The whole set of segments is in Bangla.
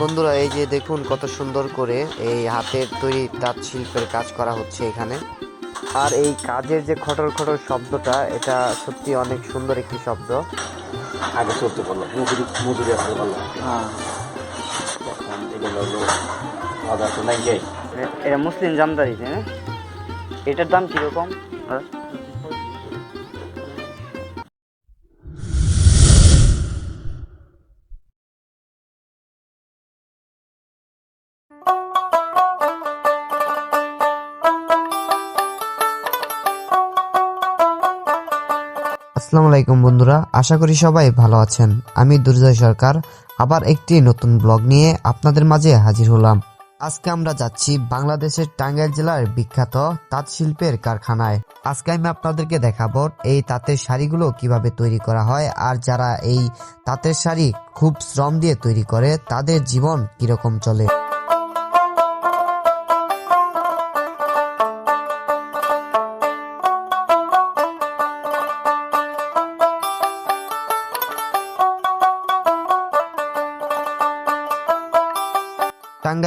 বন্ধুরা এই যে দেখুন কত সুন্দর করে এই হাতের তৈরি তাঁত শিল্পের কাজ করা হচ্ছে এখানে। আর এই কাজের যে খটর খটর শব্দটা এটা সত্যি অনেক সুন্দর একটি শব্দ। আগে চলতে পারল মজুরি মজুরি আসতে পারল হ্যাঁ। এটা মুসলিম জামদারি তাই এটার দাম কীরকম? আসসালামু আলাইকুম, বন্ধুরা। আশা করি সবাই ভালো আছেন। আমি দুর্জয় সরকার। আবার একটি নতুন ব্লগ নিয়ে আপনাদের মাঝে হাজির হলাম। আজকে আমরা যাচ্ছি বাংলাদেশের টাঙ্গাইল জেলার বিখ্যাত তাঁত শিল্পের কারখানায়। আজকে আমি আপনাদেরকে দেখাবো এই তাঁতের শাড়িগুলো কীভাবে তৈরি করা হয় আর যারা এই তাঁতের শাড়ি খুব শ্রম দিয়ে তৈরি করে, তাদের জীবন কীরকম চলে।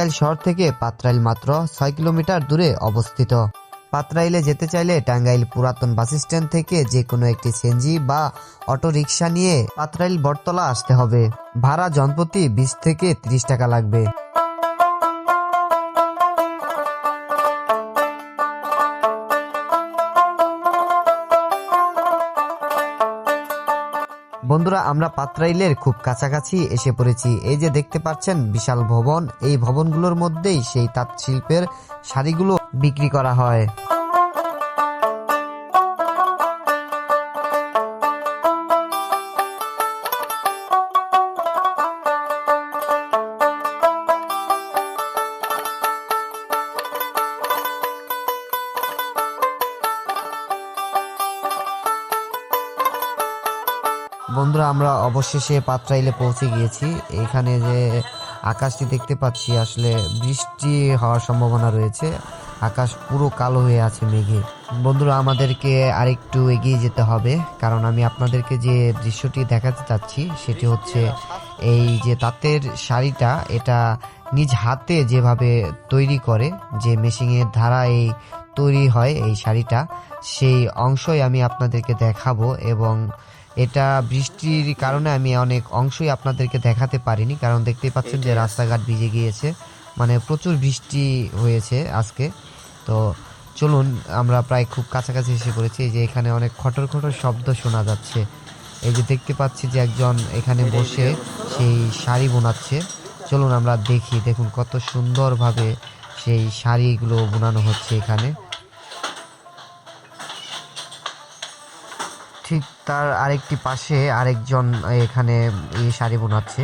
টাঙ্গাইল শহর থেকে পাত্রাইল মাত্র ছয় কিলোমিটার দূরে অবস্থিত। পাত্রাইলে যেতে চাইলে টাঙ্গাইল পুরাতন বাস স্ট্যান্ড থেকে যে কোনো একটি সেনজি বা অটো রিক্সা নিয়ে পাত্রাইল বটতলা আসতে হবে। ভাড়া জনপ্রতি বিশ থেকে ত্রিশ টাকা লাগবে। বন্ধুরা, আমরা পাত্রাইলের খুব কাছাকাছি এসে পড়েছি। এই যে দেখতে পাচ্ছেন বিশাল ভবন, এই ভবনগুলোর মধ্যেই সেই তাঁত শিল্পের শাড়িগুলো বিক্রি করা হয়। বন্ধুরা, আমরা অবশেষে পাত্রাইলে পৌঁছে গিয়েছি। এখানে যে আকাশটি দেখতে পাচ্ছি, আসলে বৃষ্টি হওয়ার সম্ভাবনা রয়েছে। আকাশ পুরো কালো হয়ে আছে, মেঘে। বন্ধুরা, আমাদেরকে আরেকটু এগিয়ে যেতে হবে, কারণ আমি আপনাদেরকে যে দৃশ্যটি দেখাতে চাচ্ছি, সেটি হচ্ছে এই যে তাঁতের শাড়িটা, এটা নিজ হাতে যেভাবে তৈরি করে, যে মেশিনের ধারা এই তৈরি হয় এই শাড়িটা, সেই অংশই আমি আপনাদেরকে দেখাবো এবং এটা বৃষ্টির কারণে আমি অনেক অংশই আপনাদেরকে দেখাতে পারিনি কারণ দেখতেই পাচ্ছেন যে রাস্তাঘাট ভিজে গিয়েছে মানে প্রচুর বৃষ্টি হয়েছে আজকে। তো চলুন আমরা প্রায় খুব কাছাকাছি এসে পড়েছি এই যে এখানে অনেক খটর খটর শব্দ শোনা যাচ্ছে। এই যে দেখতে পাচ্ছি যে একজন এখানে বসে সেই শাড়ি বোনাচ্ছে। চলুন আমরা দেখি দেখুন কত সুন্দরভাবে সেই শাড়িগুলো বোনানো হচ্ছে এখানে। তার আরেকটি পাশে আরেকজন এখানে এই শাড়ি বোনাচ্ছে।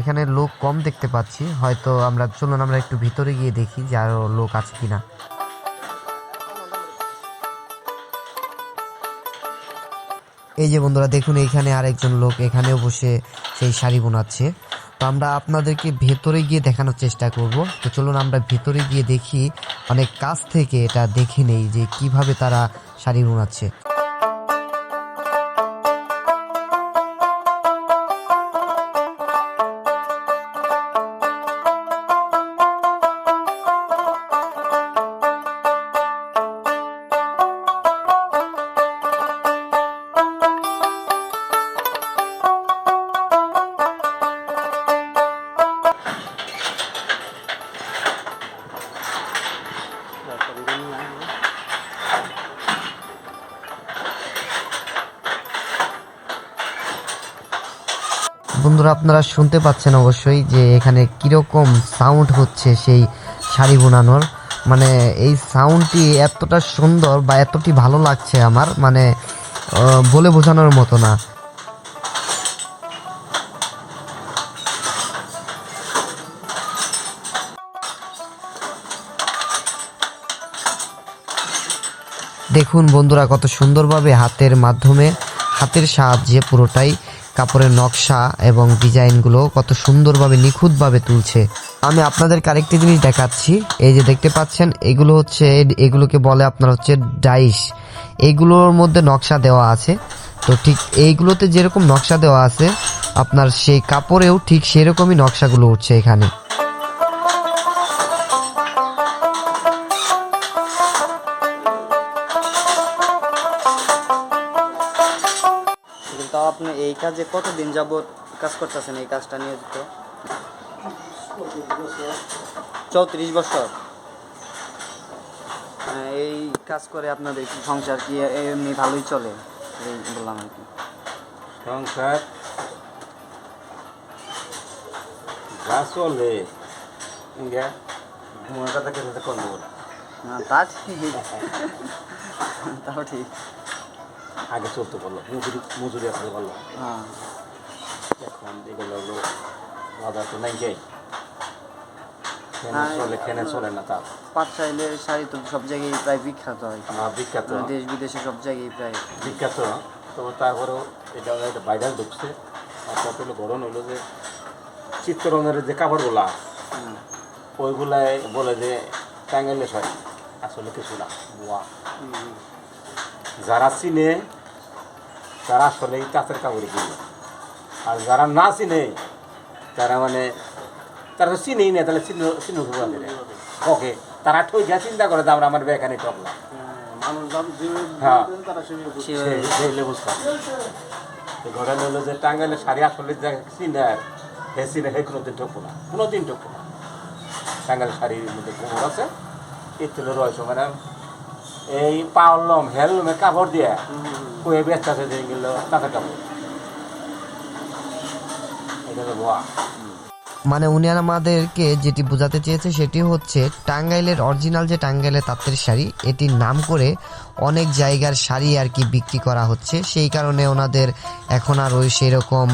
এখানে লোক কম দেখতে পাচ্ছি। হয়তো আমরা, চলুন আমরা একটু ভিতরে গিয়ে দেখি যে আরও লোক আছে কিনা। এই যে বন্ধুরা, দেখুন এখানে আরেকজন লোক এখানেও বসে সেই শাড়ি বোনাচ্ছে। তো আমরা আপনাদেরকে ভেতরে গিয়ে দেখানোর চেষ্টা করব। তো চলুন আমরা ভেতরে গিয়ে দেখি, অনেক কাছ থেকে এটা দেখে নেই যে কীভাবে তারা শাড়ি বোনাচ্ছে। বন্ধুরা, আপনারা শুনতে পাচ্ছেন অবশ্যই যে এখানে কীরকম সাউন্ড হচ্ছে সেই শাড়ি বোনানোর। মানে এই সাউন্ডটি এতটা সুন্দর বা এতটি ভালো লাগছে আমার মানে বলে বোঝানোর মতো না। দেখুন বন্ধুরা, কত সুন্দরভাবে হাতের মাধ্যমে, হাতের সাহায্যে পুরোটাই কাপড়ের নকশা এবং ডিজাইনগুলো কত সুন্দরভাবে, নিখুঁতভাবে তুলছে। আমি আপনাদের আরেকটি জিনিস দেখাচ্ছি। এই যে দেখতে পাচ্ছেন, এগুলো হচ্ছে, এগুলোকে বলে আপনার হচ্ছে ডাইস এগুলোর মধ্যে নকশা দেওয়া আছে। তো ঠিক এইগুলোতে যেরকম নকশা দেওয়া আছে, আপনার সেই কাপড়েও ঠিক সেরকমই নকশাগুলো উঠছে এখানে। কাজে কতদিন যাবত কাজ করতেছেন এই কাজটা নিয়োজিত? চৌত্রিশ বছর। হ্যাঁ, এই কাজ করে আপনাদের কি সংসার কি এমনি ভালোই চলে? এই বললাম আর কি। সংসার যা চলে। দেবো না তা ঠিক। তাও ঠিক। আগে চলতে পারল মজুরি মজুরি আসলে বলল হ্যাঁ। এখন এগুলো হলো বাজার তো নাই যাই চলে চলে না তার শাড়ি তো সব জায়গায় প্রায় বিখ্যাত হয়। বিখ্যাত। দেশ বিদেশে সব জায়গায় প্রায়। বিখ্যাত। তো তারপরেও এটা হলো একটা ভাইরাল ঢুকছে। আর কত হলো গরম হলো যে চিত্তরঞ্জনের যে কাপড়গুলা হুম। ওইগুলাই বলে যে টাঙ্গাইলে শাড়ি আসলে কিছু না। ওয়া। যারা চিনে তারা আসলে এই তাঁতের কাপড় কিনে আর যারা না চিনে, তারা মানে তারা তো চিনেই না, তাহলে চিহ্ন চিহ্ন ওকে, তারা ঠই যা চিন্তা করে যে আমরা এখানে ঠকলাম হ্যাঁ যে চিনে, হে চিনে আছে মানে এই পাওয়ার হেলমের কাপড় দিয়ে। কাপড় এটা হলো ভুয়া। মানে উনি আমাদেরকে যেটি বোঝাতে চেয়েছে সেটি হচ্ছে টাঙ্গাইলের অরিজিনাল যে টাঙ্গাইলের তাঁতের শাড়ি, এটির নাম করে অনেক জায়গার শাড়ি আর কি বিক্রি করা হচ্ছে। সেই কারণে ওনাদের এখন আর ওই সেই রকম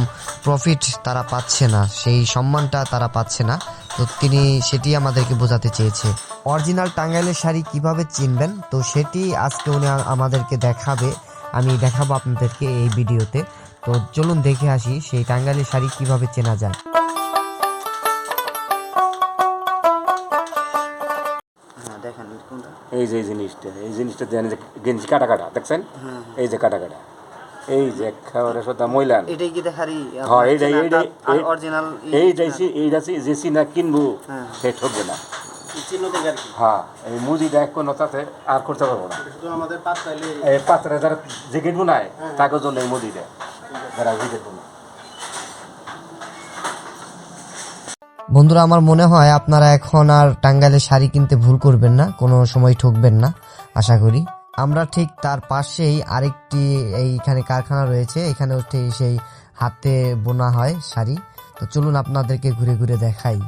প্রফিট তারা পাচ্ছে না, সেই সম্মানটা তারা পাচ্ছে না। তো তিনি সেটি আমাদেরকে বোঝাতে চেয়েছে। অরিজিনাল টাঙ্গাইলের শাড়ি কীভাবে চিনবেন? তো সেটি আজকে উনি আমাদেরকে দেখাবে। আমি দেখাবো আপনাদেরকে এই ভিডিওতে তো চলুন দেখে আসি সেই টাঙ্গাইলের শাড়ি কীভাবে চেনা যায় হ্যাঁ এই যে এই জিনিসটা এই জিনিসটা দেন যে গেঞ্জি কাটা কাটা দেখছেন হ্যাঁ এই যে কাটা কাটা এই যে খাবারের সাথে ময়লা এটাই কি দেখারই হ্যাঁ, এইটাই, এইটাই, এই- অরিজিনাল এই যাইছি এই যাচ্ছি যে চিনা কিনবো হ্যাঁ। সে ঠকবে না হ্যাঁ এই মুদিটা এক কোনো তাতে আর করতে পারব না। আমাদের পাঁচ চাইলে এই পাত্রে যারা জ্যাকেট বোনায় তাকে জন্য এই মুদিটা যারা জ্যাকেট বোনায় বন্ধুরা আমার মনে হয় আপনারা এখন আর টাঙ্গাইলের শাড়ি কিনতে ভুল করবেন না কোনো সময় ঠকবেন না আশা করি। আমরা ঠিক তার পাশেই আরেকটি এইখানে কারখানা রয়েছে এখানে হচ্ছে সেই হাতে বোনা হয় শাড়ি। তো চলুন আপনাদেরকে ঘুরে ঘুরে দেখাই।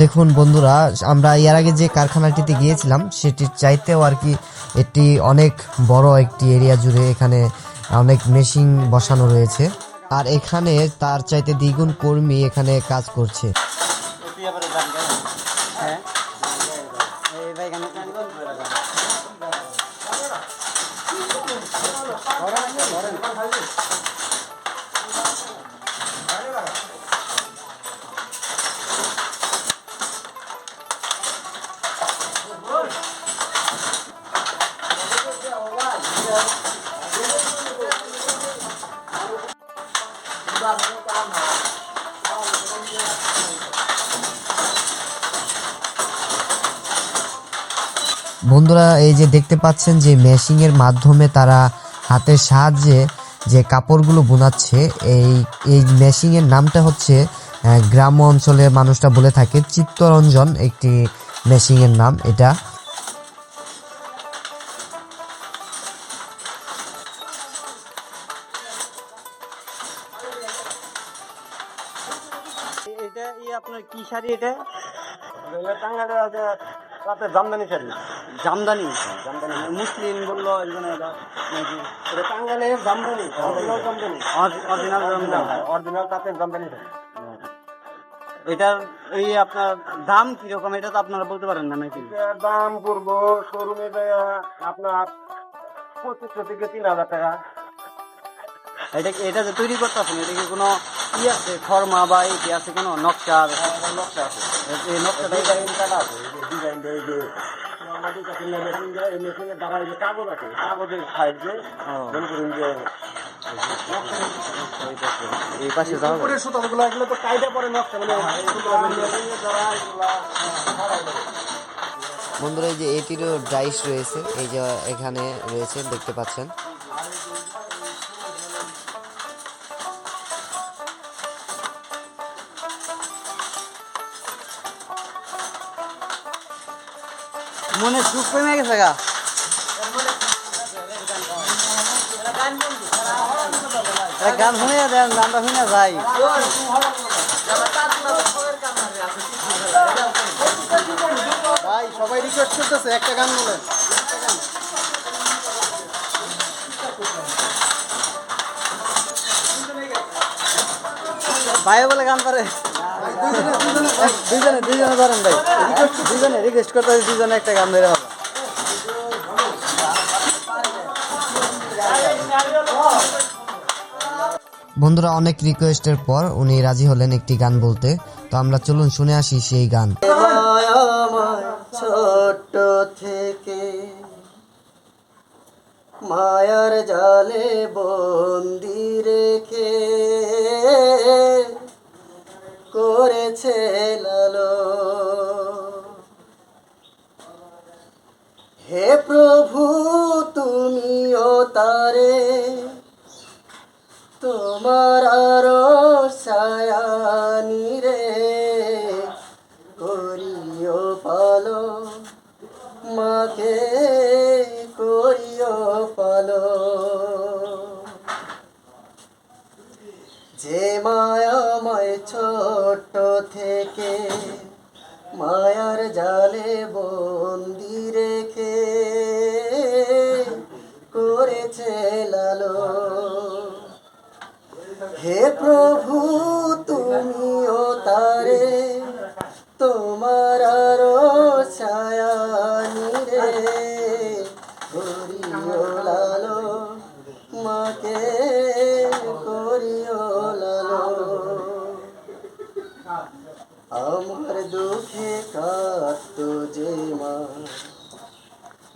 দেখুন বন্ধুরা, আমরা এর আগে যে কারখানাটিতে গিয়েছিলাম, সেটির চাইতেও আর কি এটি অনেক বড় একটি এরিয়া জুড়ে এখানে অনেক মেশিন বসানো রয়েছে। আর এখানে তার চাইতে দ্বিগুণ কর্মী এখানে কাজ করছে। বন্ধুরা, এই যে দেখতে পাচ্ছেন যে মেশিং এর মাধ্যমে তারা হাতের সাহায্যে যে কাপড়গুলো বোনাচ্ছে, এই এই মেশিং এর নামটা হচ্ছে গ্রাম্য অঞ্চলের মানুষটা বলে থাকে চিত্তরঞ্জন একটি মেশিং এর নাম এটা। এটা আপনার কি শাড়ি এটা? টাঙ্গালের রাতে জামদানি শাড়ি জামদানি? জামদানি। মুসলিম বলল একজন এটা এটা টাঙ্গালের Jamdani original Jamdani. Original Jamdani. Original তাতে জামদানি শাড়ি এটার এই আপনার দাম কীরকম? এটা তো আপনারা বলতে পারেন না নাকি? দাম করব শোরুমে আপনার পঁচিশশো থেকে তিন হাজার টাকা। এটা এটা যে তৈরি করতেছেন এটা কি কোনো ই আছে? ফর্মা বা এই কি আছে কোনো নকশা? নকশা আছে। এই ডিজাইন কাটা আছে কাগজ আছে কাগজের মনে করুন যে এই পাশে যাওয়া উপরের সুতাগুলো এগুলো তো কাইটা পরে নকশা মানে মেশিনের দ্বারা এগুলা বন্ধুরা এই যে এটিরও ডাইস রয়েছে এই যে এখানে রয়েছে দেখতে পাচ্ছেন। মনে সুখ কমে গেছে গা। গান শুনে দেন গানটা শুনে যাই। ভাই সবাই রিকোয়েস্ট করতেছে একটা গান বলেন। ভাই বলে গান পারে দুজনে দুজনে ধরেন ভাই। দুজনে রিকোয়েস্ট করতে দুজনে একটা গান ধরে হবে। বন্ধুরা অনেক রিকোয়েস্টের পর উনি রাজি হলেন একটি গান বলতে। তো আমরা চলুন শুনে আসি সেই গান। ছোট্ট থেকে মায়ার জালে বন্দি রেখে করেছে লালো। হে প্রভু, তুমিও তারে। তোমার আরও সায়ানি রে করিও পালো। মাকে করিও পালো। যে মায়াময় ছোট্ট থেকে। মায়ার জালে বন্দি রেখে করেছে লালো হে প্রভু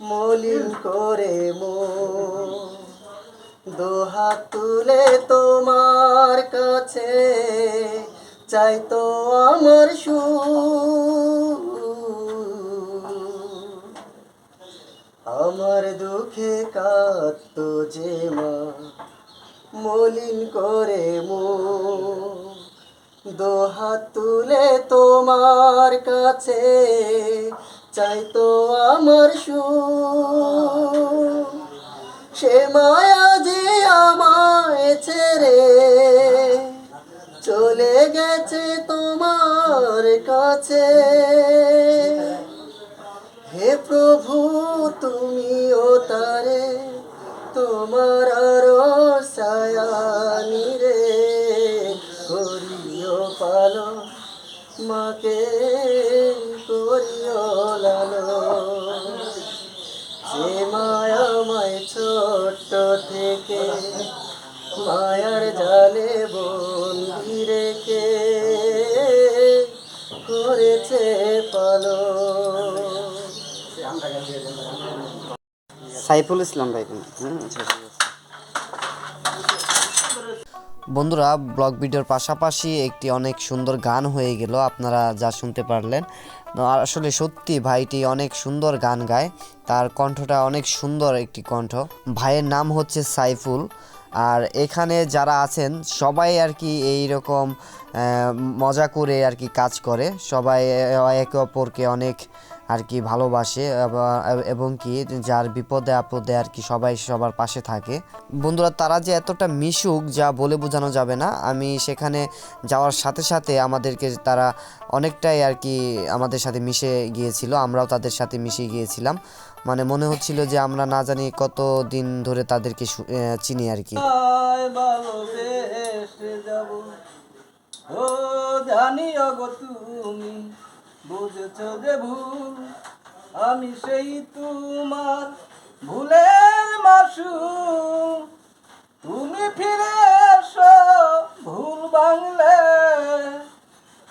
মলিন করে মো দোহাত তুলে তোমার কাছে চাই তো আমার সু আমার দুঃখে কাত যে মা মলিন করে মো দোহাত তুলে তোমার কাছে চাইতো আমার সু সে মায়া যে আমায় ছেড়ে চলে গেছে তোমার কাছে। হে প্রভু, তুমিও তারে তোমার সায়ানি রে। করিও পালো মাকে। করিও লালো যে মায়াময় ছোট্ট থেকে মায়ার জালে বন্দি রেখে করেছে পালো সাইফুল ইসলাম ভাই বন্ধুরা, ব্লগ ভিডিওর পাশাপাশি একটি অনেক সুন্দর গান হয়ে গেল, আপনারা যা শুনতে পারলেন। আসলে সত্যি ভাইটি অনেক সুন্দর গান গায়। তার কণ্ঠটা অনেক সুন্দর একটি কণ্ঠ। ভাইয়ের নাম হচ্ছে সাইফুল। আর এখানে যারা আছেন, সবাই আর কি এই রকম মজা করে আর কি কাজ করে। সবাই একে অপরকে অনেক আর কি ভালোবাসে এবা- কি যার বিপদে আপদে আর কি সবাই সবার পাশে থাকে। বন্ধুরা, তারা যে এতটা মিশুক যা বলে বোঝানো যাবে না। আমি সেখানে যাওয়ার সাথে সাথে আমাদেরকে তারা অনেকটাই আর কি আমাদের সাথে মিশে গিয়েছিল, আমরাও তাদের সাথে মিশে গিয়েছিলাম। মানে মনে হচ্ছিল যে আমরা না জানি কত দিন ধরে তাদেরকে চিনি আর কি। তুমি বুঝেছ যে ভুল? আমি সেই তোমার ভুলের মাসু তুমি ফিরে এসো ভুল বাংলে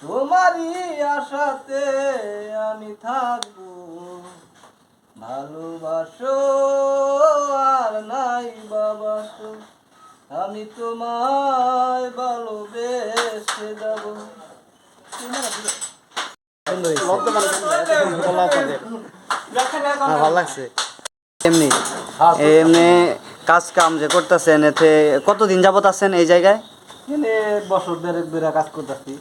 তোমারই আশাতে আমি থাকব। ভালোবাসো আর নাই বাবাসো আমি তোমায় ভালোবেসে যাব ভালো লাগছে। এমনি এমনি কাজ কাম যে করতেছেন এতে কতদিন যাবত আছেন এই জায়গায়? বছর দেড়েক ধরে কাজ করতেছি।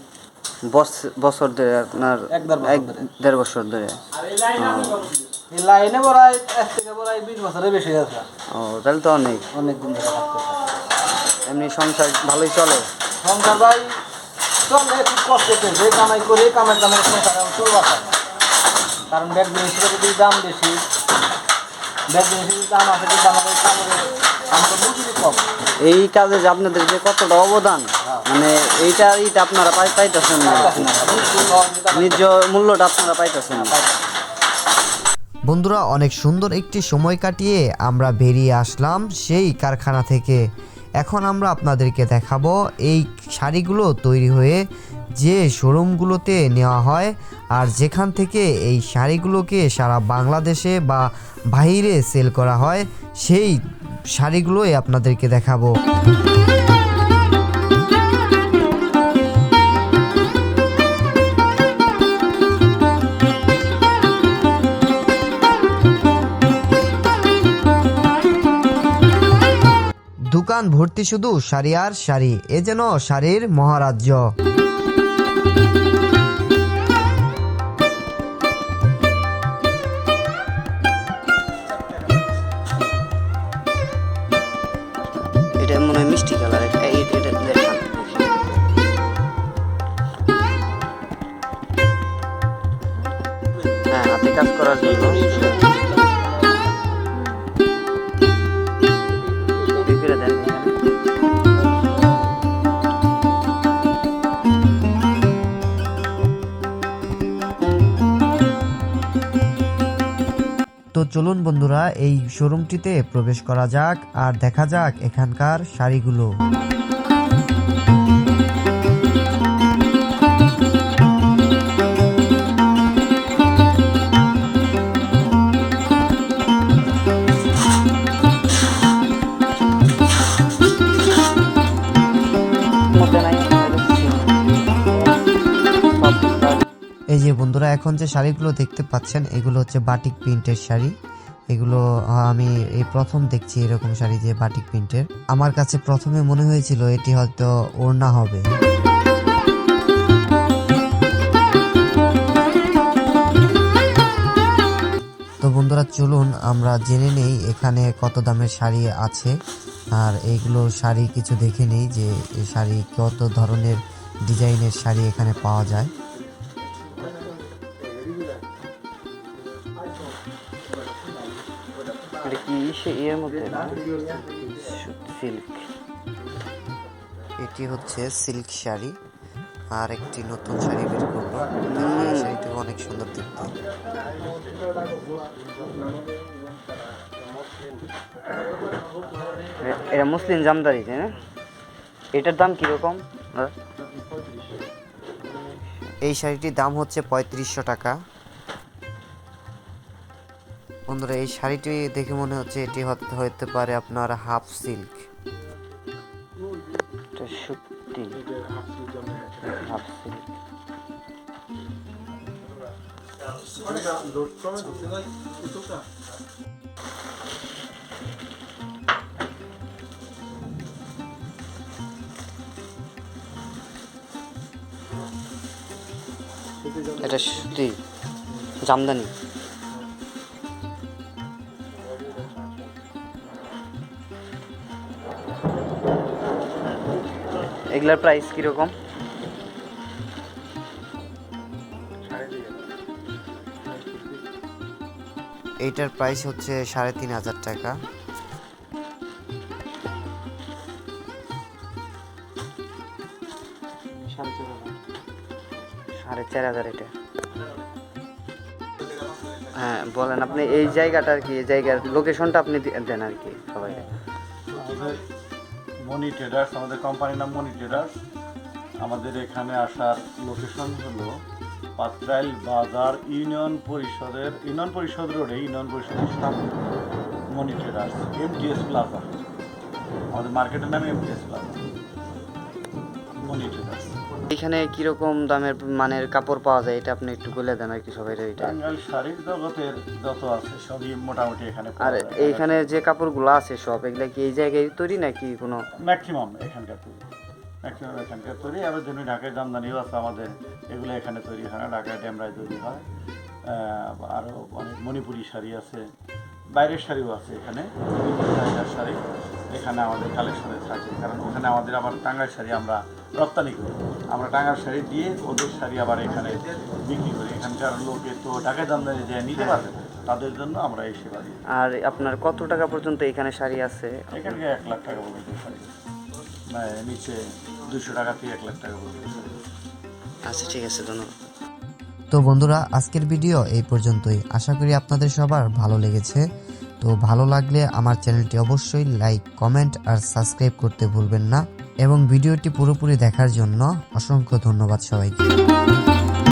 বছর ধরে আপনার এক দেড় বছর ধরে। দেড় বছর ধরে। এই লাইনে বড়াই এক থেকে বড়াই বিশ বছরের বেশি আছে। ও তাহলে তো অনেক। অনেক দিন ধরে কাজ করতেছি। এমনি সংসার ভালোই চলে? সংসার ভাই চলে খুব কষ্ট চলছে কামাই করে কামাই কামাই সংসার চলবা না। কারণ ব্যাগ জিনিসের যদি দাম বেশি ব্যাগ জিনিসের দাম আছে কিন্তু আমাদের কামড়ে আমাদের মজুরি কম। এই কাজে যে আপনাদের যে কতটা অবদান মানে এইটা এইটা আপনারা পাই পাইতেছেন না। নিজ মূল্যটা আপনারা পাইতেছেন না। বন্ধুরা অনেক সুন্দর একটি সময় কাটিয়ে আমরা বেরিয়ে আসলাম সেই কারখানা থেকে। এখন আমরা আপনাদেরকে দেখাবো এই শাড়িগুলো তৈরি হয়ে যে শোরুমগুলোতে নেওয়া হয় আর যেখান থেকে এই শাড়িগুলোকে সারা বাংলাদেশে বা বাইরে সেল করা হয়, সেই শাড়িগুলোই আপনাদেরকে দেখাবো। ভর্তি শুধু শাড়ি আর শাড়ি এ যেন শাড়ির মহারাজ্য। তো চলুন বন্ধুরা এই শোরুমটিতে প্রবেশ করা যাক আর দেখা যাক এখানকার শাড়িগুলো। এখন যে শাড়িগুলো দেখতে পাচ্ছেন, এগুলো হচ্ছে বাটিক প্রিন্টের শাড়ি। এগুলো আমি এই প্রথম দেখছি এরকম শাড়ি যে বাটিক প্রিন্টের আমার কাছে প্রথমে মনে হয়েছিল এটি হয়তো ওড়না হবে। তো বন্ধুরা, চলুন আমরা জেনে নেই এখানে কত দামের শাড়ি আছে। আর এইগুলো শাড়ি কিছু দেখে নেই যে শাড়ি কত ধরনের ডিজাইনের শাড়ি এখানে পাওয়া যায়। সিল্ক এটি হচ্ছে সিল্ক শাড়ি আর একটি নতুন শাড়ি বের করব এই শাড়িটি অনেক সুন্দর দেখতে। এটা মুসলিম জামদারি তাই না? এটার দাম কীরকম? এই শাড়িটির দাম হচ্ছে পঁয়ত্রিশশো টাকা। বন্ধুরা, এই শাড়িটি দেখে মনে হচ্ছে এটি হতে পারে আপনার হাফ সিল্ক। Half silk. এটা সত্যি। জামদানি। এগুলার প্রাইস কীরকম? এইটার প্রাইস হচ্ছে সাড়ে তিন হাজার টাকা। সাড়ে চার হাজার এটা। হ্যাঁ বলেন আপনি এই জায়গাটা আর কি এই জায়গার লোকেশনটা আপনি দেন আর কি সবাই মনি ট্রেডার্স আমাদের কোম্পানির নাম মনি ট্রেডার্স আমাদের এখানে আসার লোকেশন হলো পাত্রাইল বাজার ইউনিয়ন পরিষদের, ইউনিয়ন পরিষদ রোডে, ইউনিয়ন পরিষদের সামনে মনি ট্রেডার্স এস প্লাজা আমাদের মার্কেটের নাম এমটিএস এখানে কীরকম দামের মানের কাপড় পাওয়া যায় এটা আপনি একটু বলে দেন আর কি সবাই এটা। শাড়ির জগতের যত আছে সবই মোটামুটি এখানে আর এইখানে যে কাপড়গুলো আছে সব এগুলা কি এই জায়গায় তৈরি নাকি কোনো? ম্যাক্সিমাম এখানকার তৈরি। ম্যাক্সিমাম এখানকার তৈরি। আবার যেমনি ঢাকায় জামদানিও আছে আমাদের এগুলো এখানে তৈরি হয় না। ঢাকায় ড্যামরায় তৈরি হয়। আরও অনেক মণিপুরি শাড়ি আছে বাইরের শাড়িও আছে এখানে শাড়ি। এখানে আমাদের কালেকশনে থাকে। কারণ ওখানে আমাদের আবার টাঙ্গাই শাড়ি আমরা রপ্তানি করি। আমরা টাঙ্গাইল শাড়ি দিয়ে ওদের শাড়ি আবার এখানে বিক্রি করি। এখানকার লোকে তো ঢাকায় জামদানি যে নিতে পারবে তাদের জন্য আমরা এই সেবা দিই। আর আপনার কত টাকা পর্যন্ত এখানে শাড়ি আছে? এখানে এক লাখ টাকা পর্যন্ত শাড়ি নিচে দুশো টাকা থেকে এক লাখ টাকা পর্যন্ত শাড়ি আচ্ছা ঠিক আছে ধন্যবাদ। তো বন্ধুরা আজকের ভিডিও এই পর্যন্তই। আশা করি আপনাদের সবার ভালো লেগেছে। তো ভালো লাগলে আমার চ্যানেলটি অবশ্যই লাইক কমেন্ট আর সাবস্ক্রাইব করতে ভুলবেন না। এবং ভিডিওটি পুরোপুরি দেখার জন্য অসংখ্য ধন্যবাদ সবাইকে।